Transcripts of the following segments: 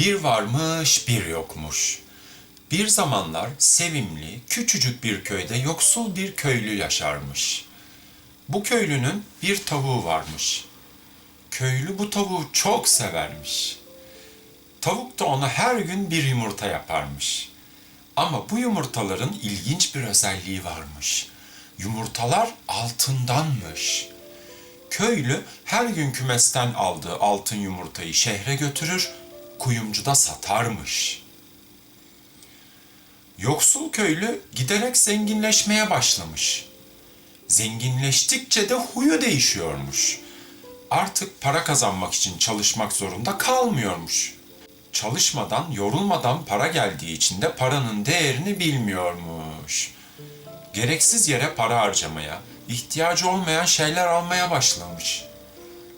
Bir varmış, bir yokmuş. Bir zamanlar sevimli, küçücük bir köyde yoksul bir köylü yaşarmış. Bu köylünün bir tavuğu varmış. Köylü bu tavuğu çok severmiş. Tavuk da ona her gün bir yumurta yaparmış. Ama bu yumurtaların ilginç bir özelliği varmış. Yumurtalar altındanmış. Köylü her gün kümesten aldığı altın yumurtayı şehre götürür, kuyumcuda satarmış. Yoksul köylü giderek zenginleşmeye başlamış. Zenginleştikçe de huyu değişiyormuş. Artık para kazanmak için çalışmak zorunda kalmıyormuş. Çalışmadan, yorulmadan para geldiği için de paranın değerini bilmiyormuş. Gereksiz yere para harcamaya, ihtiyacı olmayan şeyler almaya başlamış.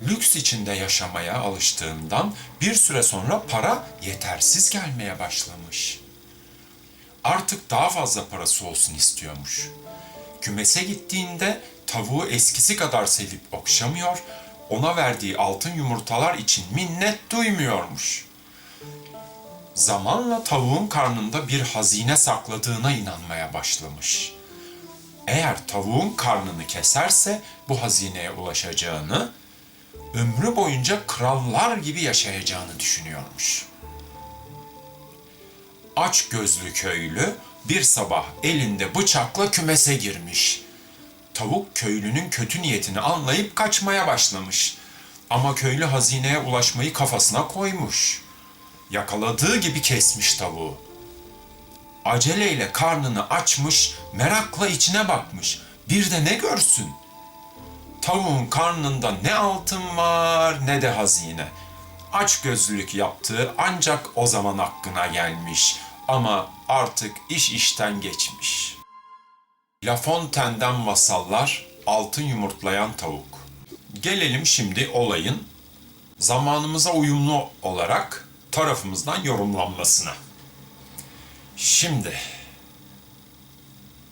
Lüks içinde yaşamaya alıştığından bir süre sonra para yetersiz gelmeye başlamış. Artık daha fazla parası olsun istiyormuş. Kümese gittiğinde tavuğu eskisi kadar sevip okşamıyor, ona verdiği altın yumurtalar için minnet duymuyormuş. Zamanla tavuğun karnında bir hazine sakladığına inanmaya başlamış. Eğer tavuğun karnını keserse bu hazineye ulaşacağını, ömrü boyunca krallar gibi yaşayacağını düşünüyormuş. Aç gözlü köylü bir sabah elinde bıçakla kümese girmiş. Tavuk köylünün kötü niyetini anlayıp kaçmaya başlamış. Ama köylü hazineye ulaşmayı kafasına koymuş. Yakaladığı gibi kesmiş tavuğu. Aceleyle karnını açmış, merakla içine bakmış. Bir de ne görsün? Tavuğun karnında ne altın var ne de hazine. Aç gözlülük yaptığı ancak o zaman aklına gelmiş. Ama artık iş işten geçmiş. La Fontaine'den masallar, altın yumurtlayan tavuk. Gelelim şimdi olayın zamanımıza uyumlu olarak tarafımızdan yorumlanmasına. Şimdi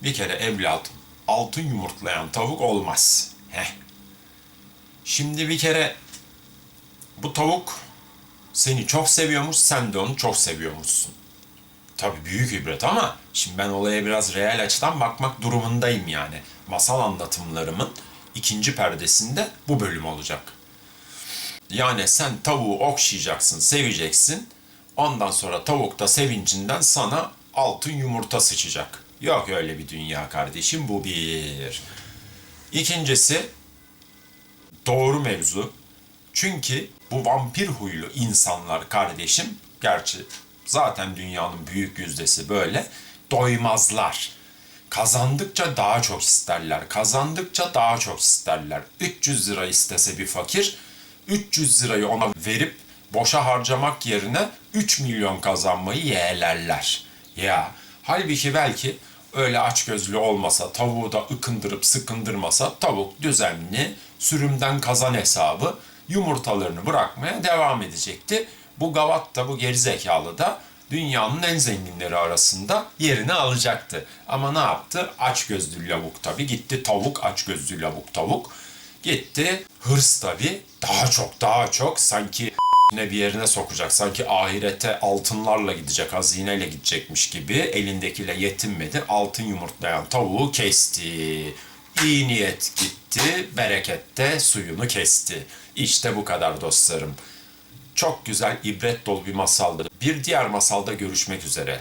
bir kere evladım altın yumurtlayan tavuk olmaz. Heh. Şimdi bir kere bu tavuk seni çok seviyormuş, sen de onu çok seviyormuşsun. Tabii büyük ibret ama şimdi ben olaya biraz reel açıdan bakmak durumundayım yani. Masal anlatımlarımın ikinci perdesinde bu bölüm olacak. Yani sen tavuğu okşayacaksın, seveceksin. Ondan sonra tavuk da sevincinden sana altın yumurta sıçacak. Yok öyle bir dünya kardeşim bu bir. İkincisi doğru mevzu. Çünkü bu vampir huylu insanlar kardeşim, gerçi zaten dünyanın büyük yüzdesi böyle, doymazlar. Kazandıkça daha çok isterler. Kazandıkça daha çok isterler. 300 lira istese bir fakir, 300 lirayı ona verip boşa harcamak yerine 3 milyon kazanmayı yeğlerler. Ya halbuki belki öyle açgözlü olmasa, tavuğu da ıkındırıp sıkındırmasa tavuk düzenli sürümden kazan hesabı yumurtalarını bırakmaya devam edecekti. Bu gavat da bu gerizekalı da dünyanın en zenginleri arasında yerini alacaktı. Ama ne yaptı? Açgözlü lavuk tabii gitti tavuk açgözlü lavuk tavuk. Gitti hırs tabii daha çok daha çok sanki ne bir yerine sokacak. Sanki ahirete altınlarla gidecek, hazineyle gidecekmiş gibi elindekiyle yetinmedi. Altın yumurtlayan tavuğu kesti. İyi niyet gitti, bereket de suyunu kesti. İşte bu kadar dostlarım. Çok güzel, ibret dolu bir masaldır. Bir diğer masalda görüşmek üzere.